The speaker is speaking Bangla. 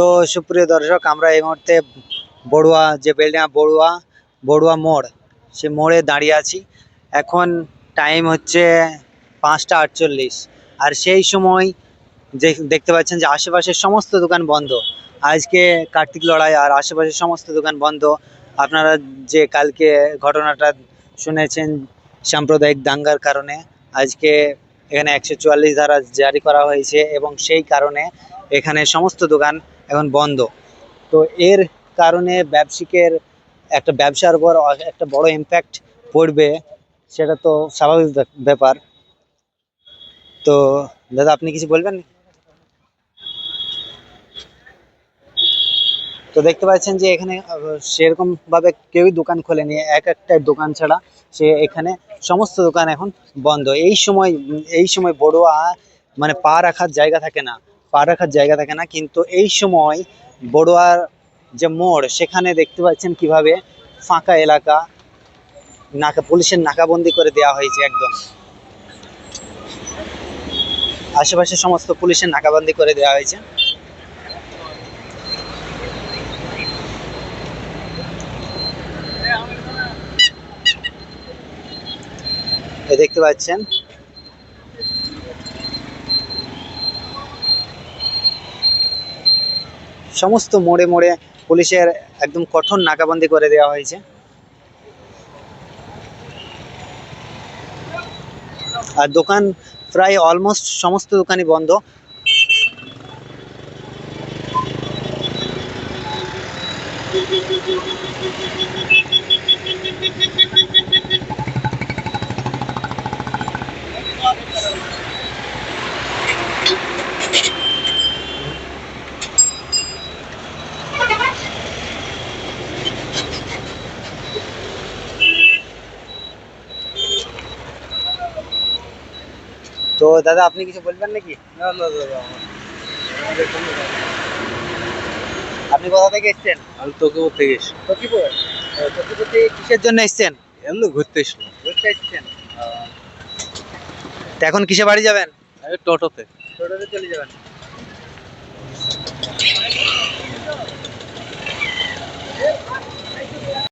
তো সুপ্রিয় দর্শক, আমরা এই মুহূর্তে বড়ুয়া যে বিল্ডিং বড়ুয়া বড়ুয়া মোড়, সে মোড়ে দাঁড়িয়ে আছি। এখন টাইম হচ্ছে পাঁচটা আটচল্লিশ। আর সেই সময় দেখতে পাচ্ছেন যে আশেপাশের সমস্ত দোকান বন্ধ। আজকে কার্তিক লড়াই আর আশেপাশের সমস্ত দোকান বন্ধ। আপনারা যে কালকে ঘটনাটা শুনেছেন সাম্প্রদায়িক দাঙ্গার কারণে, আজকে এখানে একশো চুয়াল্লিশ ধারা জারি করা হয়েছে এবং সেই কারণে এখানে সমস্ত দোকান এখন বন্ধ। তো এর কারণে ব্যবসায়িকের একটা ব্যবসার উপর একটা বড় ইম্প্যাক্ট পড়বে সেটা তো স্বাভাবিক ব্যাপার। তো দাদা আপনি কিছু বলবেন? তো দেখতে পাচ্ছেন যে এখানে আহ, সেরকম ভাবে কেউই দোকান খোলেনি এক একটা দোকান ছাড়া সে এখানে সমস্ত দোকান এখন বন্ধ। এই সময় এই সময় বড়ুয়া মানে পা রাখার জায়গা থাকে না। পা রাখার জায়গা থাকে না, কিন্তু এই সময় বড়ুয়ার যে মোড়, সেখানে দেখতে পাচ্ছেন কীভাবে ফাঁকা এলাকা, নাকা, পুলিশের নাকাবন্দি করে দেওয়া হয়েছে একদম। আশেপাশে সমস্ত পুলিশের নাকাবন্দি করে দেওয়া হয়েছে। দেখতে পাচ্ছেন সমস্ত মোড়ে মোড়ে পুলিশের একদম কঠোর নাকাবন্দি করে দেওয়া হয়েছে। আর দোকান প্রায় অলমোস্ট সমস্ত দোকানই বন্ধ। তো দাদা আপনি কিছু বলবেন নাকি? না না দাদা আপনি কোথা থেকে এসছেন? আমি তোকে থেকে এসছি। তকিপুর তকিপুর থেকে কিসের জন্য এসছেন? এমনি ঘুরতে এসছি। ঘুরতে এসছেন? তো এখন কিসে বাড়ি যাবেন? টোটোতে। টোটোতে চলে যাবেন।